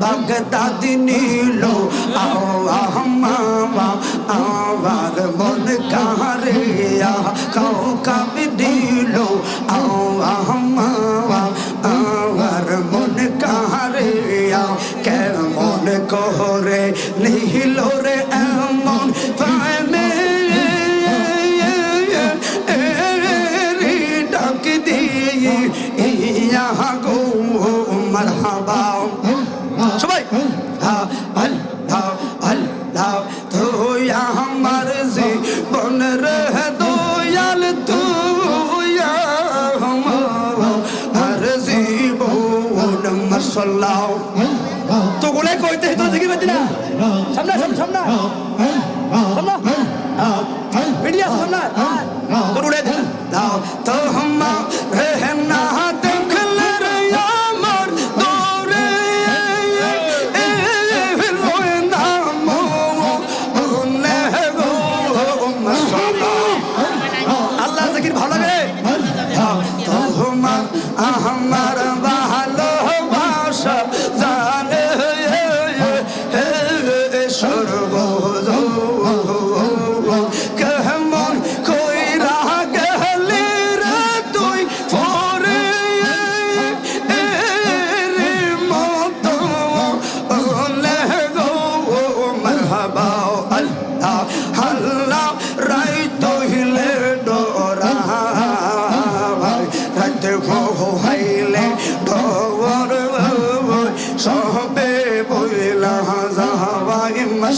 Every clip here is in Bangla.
বাগদাদ নীল আমার মন কারে খাও কাবি দিল আমার মন কারে কেমন করে সবাই আল্লাহ আল্লাহ তো আমার জীবন রে দয়াল তো আর জীবন মশাল্লাহ তো গুলে কইতে তো দেখি বেদি না সামনে সামনে সামনে সামনে মিডিয়া সামনে তো উড়ে দাও তো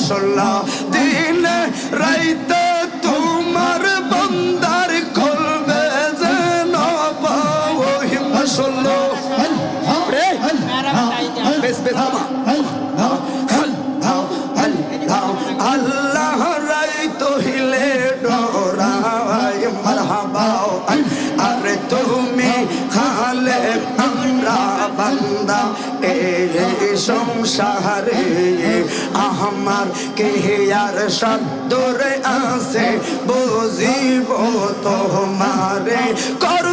মশলা দিনে রাইতে তোমার বন্দার কলবে যেন পাওই মশলা। বেশ বেশ আল্লাহ রাই ডরাই মারহাবা। আরে তুমি খালে আমরা বান্দা। এ সংসারে আমার কে আর সদ্দরে আছে বুঝিব তোমারে। কর